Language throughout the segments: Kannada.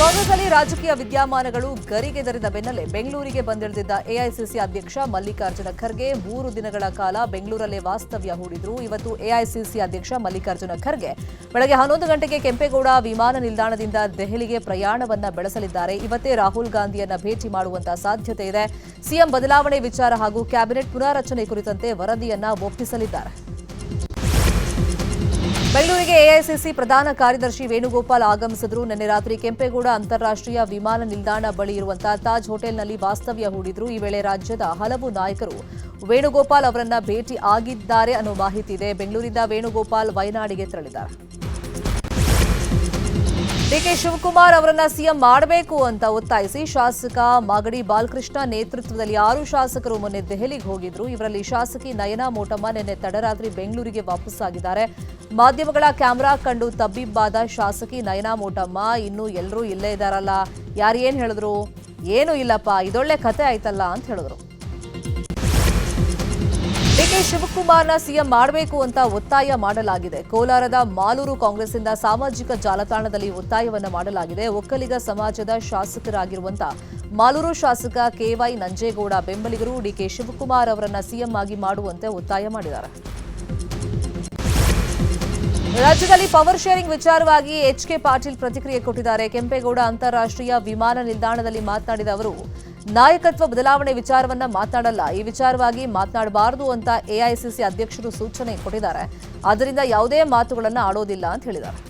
ಕಾಂಗ್ರೆಸ್ನಲ್ಲಿ ರಾಜಕೀಯ ವಿದ್ಯಮಾನಗಳು ಗರಿಗೆದರಿದ ಬೆನ್ನಲ್ಲೇ ಬೆಂಗಳೂರಿಗೆ ಬಂದಿಳಿದಿದ್ದ ಎಐಸಿಸಿ ಅಧ್ಯಕ್ಷ ಮಲ್ಲಿಕಾರ್ಜುನ ಖರ್ಗೆ ಮೂರು ದಿನಗಳ ಕಾಲ ಬೆಂಗಳೂರಲ್ಲೇ ವಾಸ್ತವ್ಯ ಹೂಡಿದ್ರು. ಇವತ್ತು ಎಐಸಿಸಿ ಅಧ್ಯಕ್ಷ ಮಲ್ಲಿಕಾರ್ಜುನ ಖರ್ಗೆ ಬೆಳಗ್ಗೆ ಹನ್ನೊಂದು ಗಂಟೆಗೆ ಕೆಂಪೇಗೌಡ ವಿಮಾನ ನಿಲ್ದಾಣದಿಂದ ದೆಹಲಿಗೆ ಪ್ರಯಾಣವನ್ನ ಬೆಳೆಸಲಿದ್ದಾರೆ. ಇವತ್ತೇ ರಾಹುಲ್ ಗಾಂಧಿಯನ್ನ ಭೇಟಿ ಮಾಡುವಂತಹ ಸಾಧ್ಯತೆ ಇದೆ. ಸಿಎಂ ಬದಲಾವಣೆ ವಿಚಾರ ಹಾಗೂ ಕ್ಯಾಬಿನೆಟ್ ಪುನಾರಚನೆ ಕುರಿತಂತೆ ವರದಿಯನ್ನ ಒಪ್ಪಿಸಲಿದ್ದಾರೆ. ಬೆಂಗಳೂರಿಗೆ ಎಐಸಿಸಿ ಪ್ರಧಾನ ಕಾರ್ಯದರ್ಶಿ ವೇಣುಗೋಪಾಲ್ ಆಗಮಿಸಿದ್ರು. ನಿನ್ನೆ ರಾತ್ರಿ ಕೆಂಪೇಗೌಡ ಅಂತಾರಾಷ್ಟ್ರೀಯ ವಿಮಾನ ನಿಲ್ದಾಣ ಬಳಿ ಇರುವಂತಹ ತಾಜ್ ಹೋಟೆಲ್ನಲ್ಲಿ ವಾಸ್ತವ್ಯ ಹೂಡಿದ್ರು. ಈ ವೇಳೆ ರಾಜ್ಯದ ಹಲವು ನಾಯಕರು ವೇಣುಗೋಪಾಲ್ ಅವರನ್ನ ಭೇಟಿ ಆಗಿದ್ದಾರೆ ಅನ್ನೋ ಮಾಹಿತಿ ಇದೆ. ಬೆಂಗಳೂರಿಂದ ವೇಣುಗೋಪಾಲ್ ವಯನಾಡಿಗೆ ತೆರಳಿದ್ದಾರೆ. ಡಿಕೆ ಶಿವಕುಮಾರ್ ಅವರನ್ನ ಸಿಎಂ ಮಾಡಬೇಕು ಅಂತ ಒತ್ತಾಯಿಸಿ ಶಾಸಕ ಮಾಗಡಿ ಬಾಲಕೃಷ್ಣ ನೇತೃತ್ವದಲ್ಲಿ ಆರು ಶಾಸಕರು ಮೊನ್ನೆ ದೆಹಲಿಗೆ ಹೋಗಿದ್ರು. ಇವರಲ್ಲಿ ಶಾಸಕಿ ನಯನಾ ಮೋಟಮ್ಮ ನಿನ್ನೆ ತಡರಾತ್ರಿ ಬೆಂಗಳೂರಿಗೆ ವಾಪಸ್ಸಾಗಿದ್ದಾರೆ. ಮಾಧ್ಯಮಗಳ ಕ್ಯಾಮೆರಾ ಕಂಡು ತಬ್ಬಿಬ್ಬಾದ ಶಾಸಕಿ ನಯನಾ ಮೋಟಮ್ಮ, ಇನ್ನೂ ಎಲ್ಲರೂ ಇಲ್ಲೇ ಇದ್ದಾರಲ್ಲ ಯಾರೇನು ಹೇಳಿದ್ರು? ಏನೂ ಇಲ್ಲಪ್ಪ, ಇದೊಳ್ಳೆ ಕತೆ ಆಯ್ತಲ್ಲ ಅಂತ ಹೇಳಿದ್ರು. ಶಿವಕುಮಾರ್ನ ಸಿಎಂ ಮಾಡಬೇಕು ಅಂತ ಒತ್ತಾಯ ಮಾಡಲಾಗಿದೆ. ಕೋಲಾರದ ಮಾಲೂರು ಕಾಂಗ್ರೆಸ್ನಿಂದ ಸಾಮಾಜಿಕ ಜಾಲತಾಣದಲ್ಲಿ ಒತ್ತಾಯವನ್ನು ಮಾಡಲಾಗಿದೆ. ಒಕ್ಕಲಿಗ ಸಮಾಜದ ಶಾಸಕರಾಗಿರುವಂತ ಮಾಲೂರು ಶಾಸಕ ಕೆವೈ ನಂಜೇಗೌಡ, ಬೆಂಬಲಿಗರು ಡಿಕೆ ಶಿವಕುಮಾರ್ ಅವರನ್ನ ಸಿಎಂ ಆಗಿ ಮಾಡುವಂತೆ ಒತ್ತಾಯ ಮಾಡಿದ್ದಾರೆ. ರಾಜ್ಯದಲ್ಲಿ ಪವರ್ ಶೇರಿಂಗ್ ವಿಚಾರವಾಗಿ ಎಚ್ ಕೆ ಪಾಟೀಲ್ ಪ್ರತಿಕ್ರಿಯೆ ಕೊಟ್ಟಿದ್ದಾರೆ. ಕೆಂಪೇಗೌಡ ಅಂತಾರಾಷ್ಟ್ರೀಯ ವಿಮಾನ ನಿಲ್ದಾಣದಲ್ಲಿ ಮಾತನಾಡಿದ ಅವರು ನಾಯಕತ್ವ ಬದಲಾವಣೆ ವಿಚಾರವನ್ನ ಮಾತನಾಡಲ್ಲ. ಈ ವಿಚಾರವಾಗಿ ಮಾತನಾಡಬಾರದು ಅಂತ ಎಐಸಿಸಿ ಅಧ್ಯಕ್ಷರು ಸೂಚನೆ ಕೊಟ್ಟಿದ್ದಾರೆ. ಆದ್ದರಿಂದ ಯಾವುದೇ ಮಾತುಗಳನ್ನ ಆಡೋದಿಲ್ಲ ಅಂತ ಹೇಳಿದ್ದಾರೆ.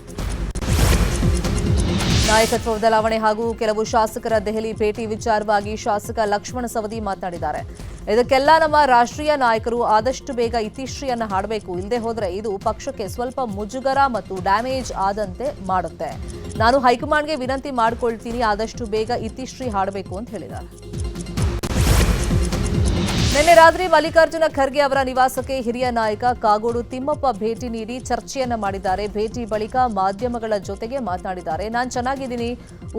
ನಾಯಕತ್ವ ಬದಲಾವಣೆ ಹಾಗೂ ಕೆಲವು ಶಾಸಕರ ದೆಹಲಿ ಭೇಟಿ ವಿಚಾರವಾಗಿ ಶಾಸಕ ಲಕ್ಷ್ಮಣ ಸವದಿ ಮಾತನಾಡಿದ್ದಾರೆ. ಇದಕ್ಕೆಲ್ಲ ನಮ್ಮ ರಾಷ್ಟ್ರೀಯ ನಾಯಕರು ಆದಷ್ಟು ಬೇಗ ಇತಿಶ್ರೀಯನ್ನು ಹಾಡಬೇಕು. ಇಲ್ಲದೆ ಹೋದರೆ ಇದು ಪಕ್ಷಕ್ಕೆ ಸ್ವಲ್ಪ ಮುಜುಗರ ಮತ್ತು ಡ್ಯಾಮೇಜ್ ಆದಂತೆ ಮಾಡುತ್ತೆ. ನಾನು ಹೈಕಮಾಂಡ್ಗೆ ವಿನಂತಿ ಮಾಡಿಕೊಳ್ತೀನಿ, ಆದಷ್ಟು ಬೇಗ ಇತಿಶ್ರೀ ಹಾಡಬೇಕು ಅಂತ ಹೇಳಿದ್ದಾರೆ. ನಿನ್ನೆ ರಾತ್ರಿ ಮಲ್ಲಿಕಾರ್ಜುನ ಖರ್ಗೆ ಅವರ ನಿವಾಸಕ್ಕೆ ಹಿರಿಯ ನಾಯಕ ಕಾಗೋಡು ತಿಮ್ಮಪ್ಪ ಭೇಟಿ ನೀಡಿ ಚರ್ಚೆಯನ್ನ ಮಾಡಿದ್ದಾರೆ. ಭೇಟಿ ಬಳಿಕ ಮಾಧ್ಯಮಗಳ ಜೊತೆಗೆ ಮಾತನಾಡಿದ್ದಾರೆ. ನಾನು ಚೆನ್ನಾಗಿದ್ದೀನಿ.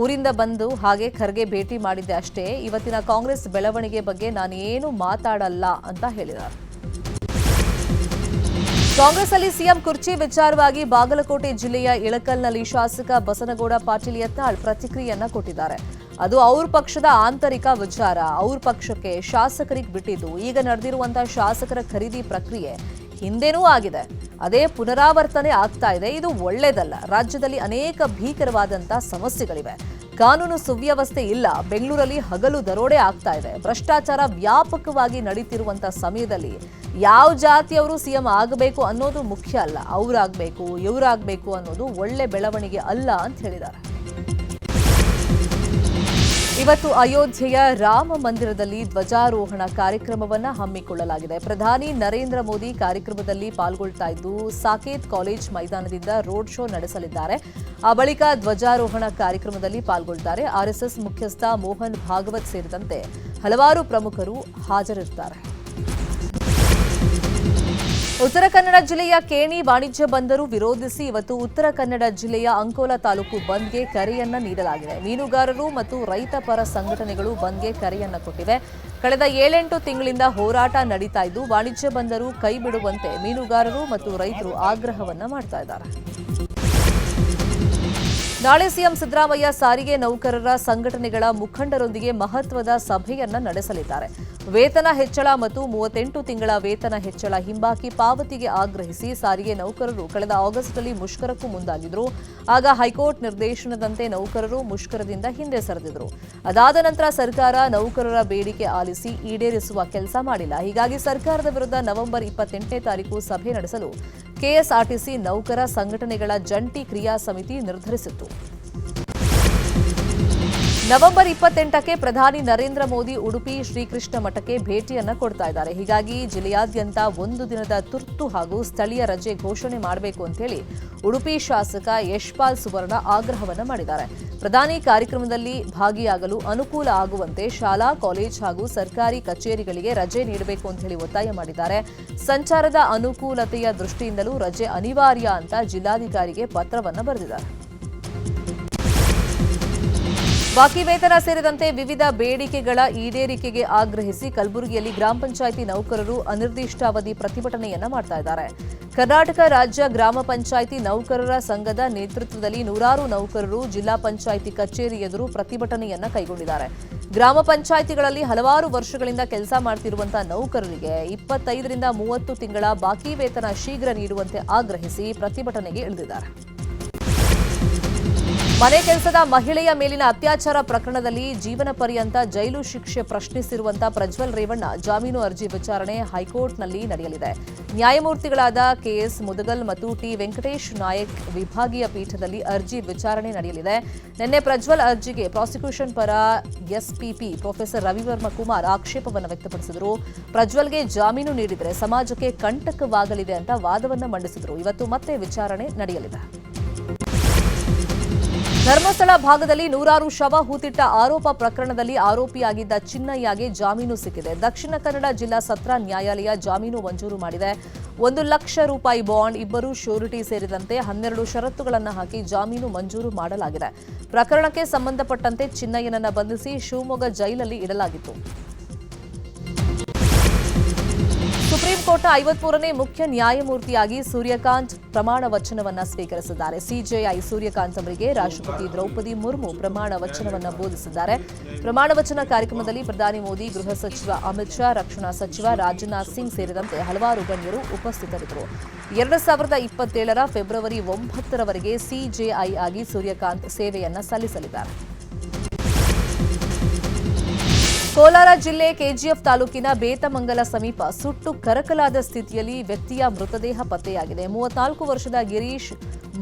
ಊರಿಂದ ಬಂದು ಹಾಗೆ ಖರ್ಗೆ ಭೇಟಿ ಮಾಡಿದ್ದೆ ಅಷ್ಟೇ. ಇವತ್ತಿನ ಕಾಂಗ್ರೆಸ್ ಬೆಳವಣಿಗೆ ಬಗ್ಗೆ ನಾನು ಏನು ಮಾತಾಡಲ್ಲ ಅಂತ ಹೇಳಿದ್ದಾರೆ. ಕಾಂಗ್ರೆಸ್ ಅಲ್ಲಿ ಸಿಎಂ ಕುರ್ಚಿ ವಿಚಾರವಾಗಿ ಬಾಗಲಕೋಟೆ ಜಿಲ್ಲೆಯ ಇಳಕಲ್ನಲ್ಲಿ ಶಾಸಕ ಬಸನಗೌಡ ಪಾಟೀಲ್ ಯತ್ನಾಳ್ ಪ್ರತಿಕ್ರಿಯೆಯನ್ನ ಕೊಟ್ಟಿದ್ದಾರೆ. ಅದು ಅವ್ರ ಪಕ್ಷದ ಆಂತರಿಕ ವಿಚಾರ. ಅವ್ರ ಪಕ್ಷಕ್ಕೆ ಶಾಸಕರಿಗೆ ಬಿಟ್ಟಿದ್ದು. ಈಗ ನಡೆದಿರುವಂತಹ ಶಾಸಕರ ಖರೀದಿ ಪ್ರಕ್ರಿಯೆ ಹಿಂದೆನೂ ಆಗಿದೆ. ಅದೇ ಪುನರಾವರ್ತನೆ ಆಗ್ತಾ ಇದೆ. ಇದು ಒಳ್ಳೆಯದಲ್ಲ ರಾಜ್ಯದಲ್ಲಿ ಅನೇಕ ಭೀಕರವಾದಂತಹ ಸಮಸ್ಯೆಗಳಿವೆ. ಕಾನೂನು ಸುವ್ಯವಸ್ಥೆ ಇಲ್ಲ. ಬೆಂಗಳೂರಲ್ಲಿ ಹಗಲು ದರೋಡೆ ಆಗ್ತಾ ಇದೆ. ಭ್ರಷ್ಟಾಚಾರ ವ್ಯಾಪಕವಾಗಿ ನಡೀತಿರುವಂತಹ ಸಮಯದಲ್ಲಿ ಯಾವ ಜಾತಿಯವರು ಸಿಎಂ ಆಗಬೇಕು ಅನ್ನೋದು ಮುಖ್ಯ ಅಲ್ಲ. ಅವರಾಗಬೇಕು, ಇವರಾಗಬೇಕು ಅನ್ನೋದು ಒಳ್ಳೆ ಬೆಳವಣಿಗೆ ಅಲ್ಲ ಅಂತ ಹೇಳಿದ್ದಾರೆ. ಇವತ್ತು ಅಯೋಧ್ಯೆಯ ರಾಮ ಮಂದಿರದಲ್ಲಿ ಧ್ವಜಾರೋಹಣ ಕಾರ್ಯಕ್ರಮವನ್ನು ಹಮ್ಮಿಕೊಳ್ಳಲಾಗಿದೆ. ಪ್ರಧಾನಿ ನರೇಂದ್ರ ಮೋದಿ ಕಾರ್ಯಕ್ರಮದಲ್ಲಿ ಪಾಲ್ಗೊಳ್ತಾ ಇದ್ದು ಸಾಕೇತ್ ಕಾಲೇಜ್ ಮೈದಾನದಿಂದ ರೋಡ್ ಶೋ ನಡೆಸಲಿದ್ದಾರೆ. ಆ ಬಳಿಕ ಧ್ವಜಾರೋಹಣ ಕಾರ್ಯಕ್ರಮದಲ್ಲಿ ಪಾಲ್ಗೊಳ್ತಾರೆ. ಆರ್ಎಸ್ಎಸ್ ಮುಖ್ಯಸ್ಥ ಮೋಹನ್ ಭಾಗವತ್ ಸೇರಿದಂತೆ ಹಲವಾರು ಪ್ರಮುಖರು ಹಾಜರಿರ್ತಾರೆ. ಉತ್ತರ ಕನ್ನಡ ಜಿಲ್ಲೆಯ ಕೇಣಿ ವಾಣಿಜ್ಯ ಬಂದರು ವಿರೋಧಿಸಿ ಇವತ್ತು ಉತ್ತರ ಕನ್ನಡ ಜಿಲ್ಲೆಯ ಅಂಕೋಲಾ ತಾಲೂಕು ಬಂದ್ಗೆ ಕರೆಯನ್ನ ನೀಡಲಾಗಿದೆ. ಮೀನುಗಾರರು ಮತ್ತು ರೈತ ಪರ ಸಂಘಟನೆಗಳು ಬಂದ್ಗೆ ಕರೆಯನ್ನ ಕೊಟ್ಟಿವೆ. ಕಳೆದ ಏಳೆಂಟು ತಿಂಗಳಿಂದ ಹೋರಾಟ ನಡೀತಾ ಇದ್ದು, ವಾಣಿಜ್ಯ ಬಂದರು ಕೈ ಬಿಡುವಂತೆ ಮೀನುಗಾರರು ಮತ್ತು ರೈತರು ಆಗ್ರಹವನ್ನ ಮಾಡ್ತಾ ಇದ್ದಾರೆ. ನಾಳೆ ಸಿಎಂ ಸಿದ್ದರಾಮಯ್ಯ ಸಾರಿಗೆ ನೌಕರರ ಸಂಘಟನೆಗಳ ಮುಖಂಡರೊಂದಿಗೆ ಮಹತ್ವದ ಸಭೆಯನ್ನ ನಡೆಸಲಿದ್ದಾರೆ. ವೇತನ ಹೆಚ್ಚಳ ಮತ್ತು ಮೂವತ್ತೆಂಟು ತಿಂಗಳ ವೇತನ ಹೆಚ್ಚಳ ಹಿಂಬಾಕಿ ಪಾವತಿಗೆ ಆಗ್ರಹಿಸಿ ಸಾರಿಗೆ ನೌಕರರು ಕಳೆದ ಆಗಸ್ಟ್ನಲ್ಲಿ ಮುಷ್ಕರಕ್ಕೂ ಮುಂದಾಗಿದ್ರು. ಆಗ ಹೈಕೋರ್ಟ್ ನಿರ್ದೇಶನದಂತೆ ನೌಕರರು ಮುಷ್ಕರದಿಂದ ಹಿಂದೆ ಸರಿದಿದ್ರು. ಅದಾದ ನಂತರ ಸರ್ಕಾರ ನೌಕರರ ಬೇಡಿಕೆ ಆಲಿಸಿ ಈಡೇರಿಸುವ ಕೆಲಸ ಮಾಡಿಲ್ಲ. ಹೀಗಾಗಿ ಸರ್ಕಾರದ ವಿರುದ್ಧ ನವೆಂಬರ್ ಇಪ್ಪತ್ತೆಂಟನೇ ತಾರೀಕು ಸಭೆ ನಡೆಸಲು ಕೆಎಸ್ಆರ್ಟಿಸಿ ನೌಕರ ಸಂಘಟನೆಗಳ ಜಂಟಿ ಕ್ರಿಯಾ ಸಮಿತಿ ನಿರ್ಧರಿಸಿತ್ತು. ನವೆಂಬರ್ ಇಪ್ಪತ್ತೆಂಟಕ್ಕೆ ಪ್ರಧಾನಿ ನರೇಂದ್ರ ಮೋದಿ ಉಡುಪಿ ಶ್ರೀಕೃಷ್ಣ ಮಠಕ್ಕೆ ಭೇಟಿಯನ್ನ ಕೊಡ್ತಾ ಇದ್ದಾರೆ. ಹೀಗಾಗಿ ಜಿಲ್ಲೆಯಾದ್ಯಂತ ಒಂದು ದಿನದ ತುರ್ತು ಹಾಗೂ ಸ್ಥಳೀಯ ರಜೆ ಘೋಷಣೆ ಮಾಡಬೇಕು ಅಂತ ಹೇಳಿ ಉಡುಪಿ ಶಾಸಕ ಯಶ್ಪಾಲ್ ಸುವರ್ಣ ಆಗ್ರಹವನ್ನ ಮಾಡಿದ್ದಾರೆ. ಪ್ರಧಾನಿ ಕಾರ್ಯಕ್ರಮದಲ್ಲಿ ಭಾಗಿಯಾಗಲು ಅನುಕೂಲ ಆಗುವಂತೆ ಶಾಲಾ, ಕಾಲೇಜ್ ಹಾಗೂ ಸರ್ಕಾರಿ ಕಚೇರಿಗಳಿಗೆ ರಜೆ ನೀಡಬೇಕು ಅಂತ ಹೇಳಿ ಒತ್ತಾಯ ಮಾಡಿದ್ದಾರೆ. ಸಂಚಾರದ ಅನುಕೂಲತೆಯ ದೃಷ್ಟಿಯಿಂದಲೂ ರಜೆ ಅನಿವಾರ್ಯ ಅಂತ ಜಿಲ್ಲಾಧಿಕಾರಿಗೆ ಪತ್ರವನ್ನು ಬರೆದಿದ್ದಾರೆ. ಬಾಕಿ ವೇತನ ಸೇರಿದಂತೆ ವಿವಿಧ ಬೇಡಿಕೆಗಳ ಈಡೇರಿಕೆಗೆ ಆಗ್ರಹಿಸಿ ಕಲಬುರಗಿಯಲ್ಲಿ ಗ್ರಾಮ ಪಂಚಾಯಿತಿ ನೌಕರರು ಅನಿರ್ದಿಷ್ಟಾವಧಿ ಪ್ರತಿಭಟನೆಯನ್ನ ಮಾಡ್ತಾ ಇದ್ದಾರೆ. ಕರ್ನಾಟಕ ರಾಜ್ಯ ಗ್ರಾಮ ಪಂಚಾಯಿತಿ ನೌಕರರ ಸಂಘದ ನೇತೃತ್ವದಲ್ಲಿ ನೂರಾರು ನೌಕರರು ಜಿಲ್ಲಾ ಪಂಚಾಯಿತಿ ಕಚೇರಿ ಎದುರು ಪ್ರತಿಭಟನೆಯನ್ನ ಕೈಗೊಂಡಿದ್ದಾರೆ. ಗ್ರಾಮ ಪಂಚಾಯಿತಿಗಳಲ್ಲಿ ಹಲವಾರು ವರ್ಷಗಳಿಂದ ಕೆಲಸ ಮಾಡ್ತಿರುವಂತಹ ನೌಕರರಿಗೆ ಇಪ್ಪತ್ತೈದರಿಂದ ಮೂವತ್ತು ತಿಂಗಳ ಬಾಕಿ ವೇತನ ಶೀಘ್ರ ನೀಡುವಂತೆ ಆಗ್ರಹಿಸಿ ಪ್ರತಿಭಟನೆಗೆ ಇಳಿದಿದ್ದಾರೆ. ಮನೆ ಕೆಲಸದ ಮಹಿಳೆಯ ಮೇಲಿನ ಅತ್ಯಾಚಾರ ಪ್ರಕರಣದಲ್ಲಿ ಜೀವನ ಪರ್ಯಂತ ಜೈಲು ಶಿಕ್ಷೆ ಪ್ರಶ್ನಿಸಿರುವಂತಹ ಪ್ರಜ್ವಲ್ ರೇವಣ್ಣ ಜಾಮೀನು ಅರ್ಜಿ ವಿಚಾರಣೆ ಹೈಕೋರ್ಟ್ನಲ್ಲಿ ನಡೆಯಲಿದೆ. ನ್ಯಾಯಮೂರ್ತಿಗಳಾದ ಕೆಎಸ್ ಮುದಗಲ್ ಮತ್ತು ಟಿ ವೆಂಕಟೇಶ್ ನಾಯಕ್ ವಿಭಾಗೀಯ ಪೀಠದಲ್ಲಿ ಅರ್ಜಿ ವಿಚಾರಣೆ ನಡೆಯಲಿದೆ. ನಿನ್ನೆ ಪ್ರಜ್ವಲ್ ಅರ್ಜಿಗೆ ಪ್ರಾಸಿಕ್ಯೂಷನ್ ಪರ ಎಸ್ಪಿಪಿ ಪ್ರೊಫೆಸರ್ ರವಿವರ್ಮ ಕುಮಾರ್ ಆಕ್ಷೇಪವನ್ನು ವ್ಯಕ್ತಪಡಿಸಿದರು. ಪ್ರಜ್ವಲ್ಗೆ ಜಾಮೀನು ನೀಡಿದರೆ ಸಮಾಜಕ್ಕೆ ಕಂಟಕವಾಗಲಿದೆ ಅಂತ ವಾದವನ್ನು ಮಂಡಿಸಿದರು. ಇವತ್ತು ಮತ್ತೆ ವಿಚಾರಣೆ ನಡೆಯಲಿದೆ. ಧರ್ಮಸ್ಥಳ ಭಾಗದಲ್ಲಿ ನೂರಾರು ಶವ, ಹೂತಿಟ್ಟ ಆರೋಪ ಪ್ರಕರಣದಲ್ಲಿ ಆರೋಪಿಯಾಗಿದ್ದ ಚಿನ್ನಯ್ಯಗೆ ಜಾಮೀನು ಸಿಕ್ಕಿದೆ. ದಕ್ಷಿಣ ಕನ್ನಡ ಜಿಲ್ಲಾ ಸತ್ರ ನ್ಯಾಯಾಲಯ ಜಾಮೀನು ಮಂಜೂರು ಮಾಡಿದೆ. ಒಂದು ಲಕ್ಷ ರೂಪಾಯಿ ಬಾಂಡ್, ಇಬ್ಬರು ಶ್ಯೂರಿಟಿ ಸೇರಿದಂತೆ ಹನ್ನೆರಡು ಷರತ್ತುಗಳನ್ನು ಹಾಕಿ ಜಾಮೀನು ಮಂಜೂರು ಮಾಡಲಾಗಿದೆ. ಪ್ರಕರಣಕ್ಕೆ ಸಂಬಂಧಪಟ್ಟಂತೆ ಚಿನ್ನಯ್ಯನನ್ನು ಬಂಧಿಸಿ ಶಿವಮೊಗ್ಗ ಜೈಲಲ್ಲಿ ಇಡಲಾಗಿತ್ತು. ಸುಪ್ರೀಂ ಕೋರ್ಟ್ನ ಐವತ್ಮೂರನೇ ಮುಖ್ಯ ನ್ಯಾಯಮೂರ್ತಿಯಾಗಿ ಸೂರ್ಯಕಾಂತ್ ಪ್ರಮಾಣ ವಚನವನ್ನ ಸ್ವೀಕರಿಸಿದ್ದಾರೆ. ಸಿಜೆಐ ಸೂರ್ಯಕಾಂತ್ ಅವರಿಗೆ ರಾಷ್ಟ್ರಪತಿ ದ್ರೌಪದಿ ಮುರ್ಮು ಪ್ರಮಾಣ ವಚನವನ್ನ ಬೋಧಿಸಿದ್ದಾರೆ. ಪ್ರಮಾಣ ವಚನ ಕಾರ್ಯಕ್ರಮದಲ್ಲಿ ಪ್ರಧಾನಿ ಮೋದಿ, ಗೃಹ ಸಚಿವ ಅಮಿತ್ ಶಾ, ರಕ್ಷಣಾ ಸಚಿವ ರಾಜನಾಥ್ ಸಿಂಗ್ ಸೇರಿದಂತೆ ಹಲವಾರು ಗಣ್ಯರು ಉಪಸ್ಥಿತರಿದ್ದರು. ಎರಡು ಸಾವಿರದ ಇಪ್ಪತ್ತೇಳರ ಫೆಬ್ರವರಿ ಒಂಬತ್ತರವರೆಗೆ ಸಿಜೆಐ ಆಗಿ ಸೂರ್ಯಕಾಂತ್ ಸೇವೆಯನ್ನ ಸಲ್ಲಿಸಲಿದ್ದಾರೆ. ಕೋಲಾರ ಜಿಲ್ಲೆ ಕೆಜಿಎಫ್ ತಾಲೂಕಿನ ಬೇತಮಂಗಲ ಸಮೀಪ ಸುಟ್ಟು ಕರಕಲಾದ ಸ್ಥಿತಿಯಲ್ಲಿ ವ್ಯಕ್ತಿಯ ಮೃತದೇಹ ಪತ್ತೆಯಾಗಿದೆ. ಮೂವತ್ನಾಲ್ಕು ವರ್ಷದ ಗಿರೀಶ್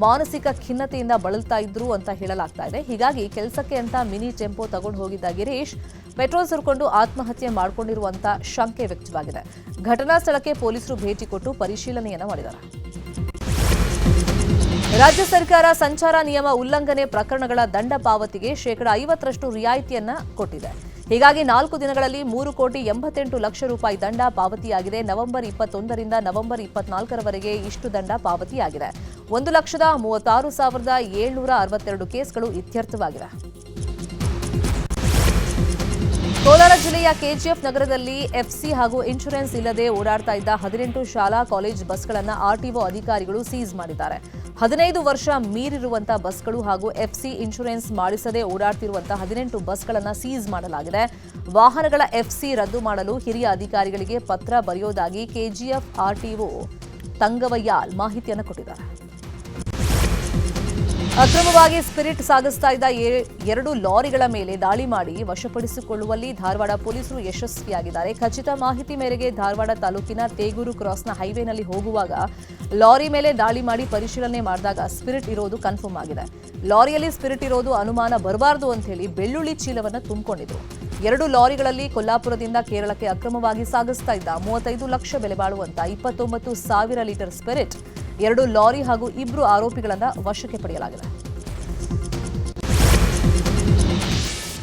ಮಾನಸಿಕ ಖಿನ್ನತೆಯಿಂದ ಬಳಲ್ತಾ ಇದ್ರು ಅಂತ ಹೇಳಲಾಗ್ತಾ ಇದೆ. ಹೀಗಾಗಿ ಕೆಲಸಕ್ಕೆ ಅಂತ ಮಿನಿ ಟೆಂಪೋ ತಗೊಂಡು ಹೋಗಿದ್ದ ಗಿರೀಶ್ ಪೆಟ್ರೋಲ್ ಸುರ್ಕೊಂಡು ಆತ್ಮಹತ್ಯೆ ಮಾಡಿಕೊಂಡಿರುವಂತ ಶಂಕೆ ವ್ಯಕ್ತವಾಗಿದೆ. ಘಟನಾ ಸ್ಥಳಕ್ಕೆ ಪೊಲೀಸರು ಭೇಟಿ ಕೊಟ್ಟು ಪರಿಶೀಲನೆಯನ್ನು ಮಾಡಿದ್ದಾರೆ ರಾಜ್ಯ ಸರ್ಕಾರ ಸಂಚಾರ ನಿಯಮ ಉಲ್ಲಂಘನೆ ಪ್ರಕರಣಗಳ ದಂಡ ಪಾವತಿಗೆ ಶೇಕಡ ಐವತ್ತರಷ್ಟು ರಿಯಾಯಿತಿಯನ್ನ ಕೊಟ್ಟಿದೆ. ಹೀಗಾಗಿ ನಾಲ್ಕು ದಿನಗಳಲ್ಲಿ ಮೂರು ಕೋಟಿ ಎಂಬತ್ತೆಂಟು ಲಕ್ಷ ರೂಪಾಯಿ ದಂಡ ಪಾವತಿಯಾಗಿದೆ. ನವೆಂಬರ್ ಇಪ್ಪತ್ತೊಂದರಿಂದ ನವೆಂಬರ್ ಇಪ್ಪತ್ನಾಲ್ಕರವರೆಗೆ ಇಷ್ಟು ದಂಡ ಪಾವತಿಯಾಗಿದೆ. ಒಂದು ಲಕ್ಷದ ಮೂವತ್ತಾರು ಸಾವಿರದ ಏಳ್ನೂರ ಅರವತ್ತೆರಡು ಕೇಸ್ಗಳು ಇತ್ಯರ್ಥವಾಗಿವೆ. ಕೋಲಾರ ಜಿಲ್ಲೆಯ ಕೆಜಿಎಫ್ ನಗರದಲ್ಲಿ ಎಫ್ಸಿ ಹಾಗೂ ಇನ್ಶೂರೆನ್ಸ್ ಇಲ್ಲದೆ ಓಡಾಡ್ತಾ ಇದ್ದ ಹದಿನೆಂಟು ಶಾಲಾ ಕಾಲೇಜ್ ಬಸ್ಗಳನ್ನು ಆರ್ಟಿಒ ಅಧಿಕಾರಿಗಳು ಸೀಸ್ ಮಾಡಿದ್ದಾರೆ. ಹದಿನೈದು ವರ್ಷ ಮೀರಿರುವಂತಹ ಬಸ್ಗಳು ಹಾಗೂ ಎಫ್ಸಿ ಇನ್ಶೂರೆನ್ಸ್ ಮಾಡಿಸದೆ ಓಡಾಡ್ತಿರುವಂತಹ ಹದಿನೆಂಟು ಬಸ್ಗಳನ್ನು ಸೀಸ್ ಮಾಡಲಾಗಿದೆ. ವಾಹನಗಳ ಎಫ್ಸಿ ರದ್ದು ಮಾಡಲು ಹಿರಿಯ ಅಧಿಕಾರಿಗಳಿಗೆ ಪತ್ರ ಬರೆಯೋದಾಗಿ ಕೆಜಿಎಫ್ ಆರ್ಟಿಒ ತಂಗವಯ್ಯಾಲ್ ಮಾಹಿತಿಯನ್ನು ಕೊಟ್ಟಿದ್ದಾರೆ. ಅಕ್ರಮವಾಗಿ ಸ್ಪಿರಿಟ್ ಸಾಗಿಸ್ತಾ ಇದ್ದ ಎರಡು ಲಾರಿಗಳ ಮೇಲೆ ದಾಳಿ ಮಾಡಿ ವಶಪಡಿಸಿಕೊಳ್ಳುವಲ್ಲಿ ಧಾರವಾಡ ಪೊಲೀಸರು ಯಶಸ್ವಿಯಾಗಿದ್ದಾರೆ. ಖಚಿತ ಮಾಹಿತಿ ಮೇರೆಗೆ ಧಾರವಾಡ ತಾಲೂಕಿನ ತೇಗೂರು ಕ್ರಾಸ್ನ ಹೈವೇನಲ್ಲಿ ಹೋಗುವಾಗ ಲಾರಿ ಮೇಲೆ ದಾಳಿ ಮಾಡಿ ಪರಿಶೀಲನೆ ಮಾಡಿದಾಗ ಸ್ಪಿರಿಟ್ ಇರೋದು ಕನ್ಫರ್ಮ್ ಆಗಿದೆ. ಲಾರಿಯಲ್ಲಿ ಸ್ಪಿರಿಟ್ ಇರೋದು ಅನುಮಾನ ಬರಬಾರದು ಅಂತ ಹೇಳಿ ಬೆಳ್ಳುಳ್ಳಿ ಚೀಲವನ್ನು ತುಂಬಿಕೊಂಡಿದ್ರು. ಎರಡು ಲಾರಿಗಳಲ್ಲಿ ಕೊಲ್ಲಾಪುರದಿಂದ ಕೇರಳಕ್ಕೆ ಅಕ್ರಮವಾಗಿ ಸಾಗಿಸ್ತಾ ಇದ್ದ ಮೂವತ್ತೈದು ಲಕ್ಷ ಬೆಲೆ ಬಾಳುವಂತ ಇಪ್ಪತ್ತೊಂಬತ್ತು ಸಾವಿರ ಲೀಟರ್ ಸ್ಪಿರಿಟ್ ಎರಡು ಲಾರಿ ಹಾಗೂ ಇಬ್ಬರು ಆರೋಪಿಗಳನ್ನು ವಶಕ್ಕೆ ಪಡೆಯಲಾಗಿದೆ.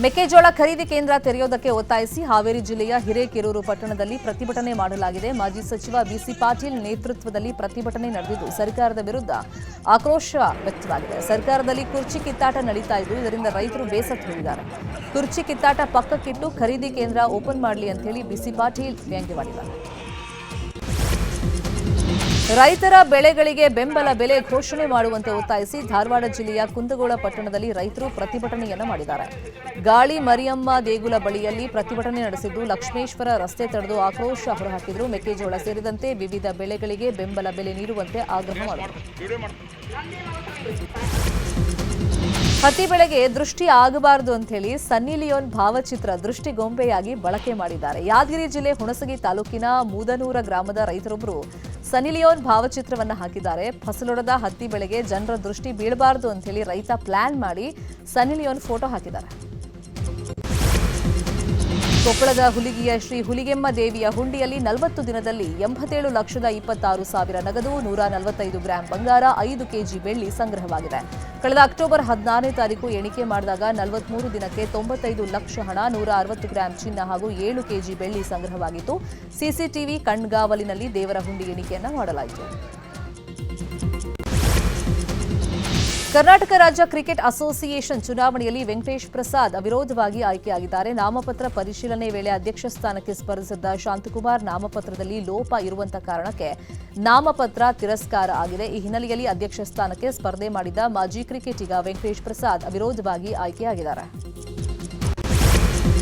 ಮೆಕ್ಕೆಜೋಳ ಖರೀದಿ ಕೇಂದ್ರ ತೆರೆಯೋದಕ್ಕೆ ಒತ್ತಾಯಿಸಿ ಹಾವೇರಿ ಜಿಲ್ಲೆಯ ಹಿರೇಕೆರೂರು ಪಟ್ಟಣದಲ್ಲಿ ಪ್ರತಿಭಟನೆ ಮಾಡಲಾಗಿದೆ. ಮಾಜಿ ಸಚಿವ ಬಿಸಿ ಪಾಟೀಲ್ ನೇತೃತ್ವದಲ್ಲಿ ಪ್ರತಿಭಟನೆ ನಡೆದಿದ್ದು, ಸರ್ಕಾರದ ವಿರುದ್ಧ ಆಕ್ರೋಶ ವ್ಯಕ್ತವಾಗಿದೆ. ಸರ್ಕಾರದಲ್ಲಿ ಕುರ್ಚಿ ಕಿತ್ತಾಟ ನಡೀತಾ ಇದ್ದು, ಇದರಿಂದ ರೈತರು ಬೇಸತ್ತು ಹೋಗಿದ್ದಾರೆ. ಕುರ್ಚಿ ಕಿತ್ತಾಟ ಪಕ್ಕಕ್ಕಿಟ್ಟು ಖರೀದಿ ಕೇಂದ್ರ ಓಪನ್ ಮಾಡಲಿ ಅಂತ ಹೇಳಿ ಬಿಸಿ ಪಾಟೀಲ್ ವ್ಯಂಗ್ಯವಾಡಿದ್ದಾರೆ. ರೈತರ ಬೆಳೆಗಳಿಗೆ ಬೆಂಬಲ ಬೆಲೆ ಘೋಷಣೆ ಮಾಡುವಂತೆ ಒತ್ತಾಯಿಸಿ ಧಾರವಾಡ ಜಿಲ್ಲೆಯ ಕುಂದಗೋಳ ಪಟ್ಟಣದಲ್ಲಿ ರೈತರು ಪ್ರತಿಭಟನೆಯನ್ನು ಮಾಡಿದ್ದಾರೆ. ಗಾಳಿ ಮರಿಯಮ್ಮ ದೇಗುಲ ಬಳಿಯಲ್ಲಿ ಪ್ರತಿಭಟನೆ ನಡೆಸಿದ್ದು ಲಕ್ಷ್ಮೇಶ್ವರ ರಸ್ತೆ ತಡೆದು ಆಕ್ರೋಶ ಹೊರಹಾಕಿದ್ರು. ಮೆಕ್ಕೆಜೋಳ ಸೇರಿದಂತೆ ವಿವಿಧ ಬೆಳೆಗಳಿಗೆ ಬೆಂಬಲ ಬೆಲೆ ನೀಡುವಂತೆ ಆಗ್ರಹ ಮಾಡಿದರು. ಹತ್ತಿ ಬೆಳೆಗೆ ದೃಷ್ಟಿ ಆಗಬಾರದು ಅಂತ ಹೇಳಿ ಸನ್ನಿ ಲಿಯೋನ್ ಭಾವಚಿತ್ರ ದೃಷ್ಟಿಗೊಂಬೆಯಾಗಿ ಬಳಕೆ ಮಾಡಿದ್ದಾರೆ. ಯಾದಗಿರಿ ಜಿಲ್ಲೆ ಹುಣಸಗಿ ತಾಲೂಕಿನ ಮೂದನೂರ ಗ್ರಾಮದ ರೈತರೊಬ್ಬರು ಸನ್ನಿ ಲಿಯೋನ್ ಭಾವಚಿತ್ರವನ್ನು ಹಾಕಿದ್ದಾರೆ. ಫಸಲೊಡೆದ ಹತ್ತಿ ಬೆಳೆಗೆ ಜನರ ದೃಷ್ಟಿ ಬೀಳಬಾರದು ಅಂತ ಹೇಳಿ ರೈತ ಪ್ಲಾನ್ ಮಾಡಿ ಸನಿ ಲಿಯೋನ್ ಫೋಟೋ ಹಾಕಿದ್ದಾರೆ. ಕೊಪ್ಪಳದ ಹುಲಿಗಿಯ ಶ್ರೀ ಹುಲಿಗೆಮ್ಮ ದೇವಿಯ ಹುಂಡಿಯಲ್ಲಿ ನಲವತ್ತು ದಿನದಲ್ಲಿ ಎಂಬತ್ತೇಳು ಲಕ್ಷದ ಇಪ್ಪತ್ತಾರು ಸಾವಿರ ನಗದು ನೂರ ನಲವತ್ತೈದು ಗ್ರಾಂ ಬಂಗಾರ, ಐದು ಕೆಜಿ ಬೆಳ್ಳಿ ಸಂಗ್ರಹವಾಗಿದೆ. ಕಳೆದ ಅಕ್ಟೋಬರ್ ಹದಿನಾರನೇ ತಾರೀಕು ಎಣಿಕೆ ಮಾಡಿದಾಗ ನಲವತ್ಮೂರು ದಿನಕ್ಕೆ ತೊಂಬತ್ತೈದು ಲಕ್ಷ ಹಣ, ನೂರ ಅರವತ್ತು ಗ್ರಾಂ ಚಿನ್ನ ಹಾಗೂ ಏಳು ಕೆಜಿ ಬೆಳ್ಳಿ ಸಂಗ್ರಹವಾಗಿತ್ತು. ಸಿಸಿಟಿವಿ ಕಣ್ಗಾವಲಿನಲ್ಲಿ ದೇವರ ಹುಂಡಿ ಎಣಿಕೆಯನ್ನು ಮಾಡಲಾಯಿತು. ಕರ್ನಾಟಕ ರಾಜ್ಯ ಕ್ರಿಕೆಟ್ ಅಸೋಸಿಯೇಷನ್ ಚುನಾವಣೆಯಲ್ಲಿ ವೆಂಕಟೇಶ್ ಪ್ರಸಾದ್ ಅವಿರೋಧವಾಗಿ ಆಯ್ಕೆಯಾಗಿದ್ದಾರೆ. ನಾಮಪತ್ರ ಪರಿಶೀಲನೆ ವೇಳೆ ಅಧ್ಯಕ್ಷ ಸ್ಥಾನಕ್ಕೆ ಸ್ಪರ್ಧಿಸಿದ್ದ ಶಾಂತಕುಮಾರ್ ನಾಮಪತ್ರದಲ್ಲಿ ಲೋಪ ಇರುವಂತ ಕಾರಣಕ್ಕೆ ನಾಮಪತ್ರ ತಿರಸ್ಕಾರ ಆಗಿದೆ. ಈ ಹಿನ್ನೆಲೆಯಲ್ಲಿ ಅಧ್ಯಕ್ಷ ಸ್ಥಾನಕ್ಕೆ ಸ್ಪರ್ಧೆ ಮಾಡಿದ್ದ ಮಾಜಿ ಕ್ರಿಕೆಟಿಗ ವೆಂಕಟೇಶ್ ಪ್ರಸಾದ್ ಅವಿರೋಧವಾಗಿ ಆಯ್ಕೆಯಾಗಿದ್ದಾರೆ.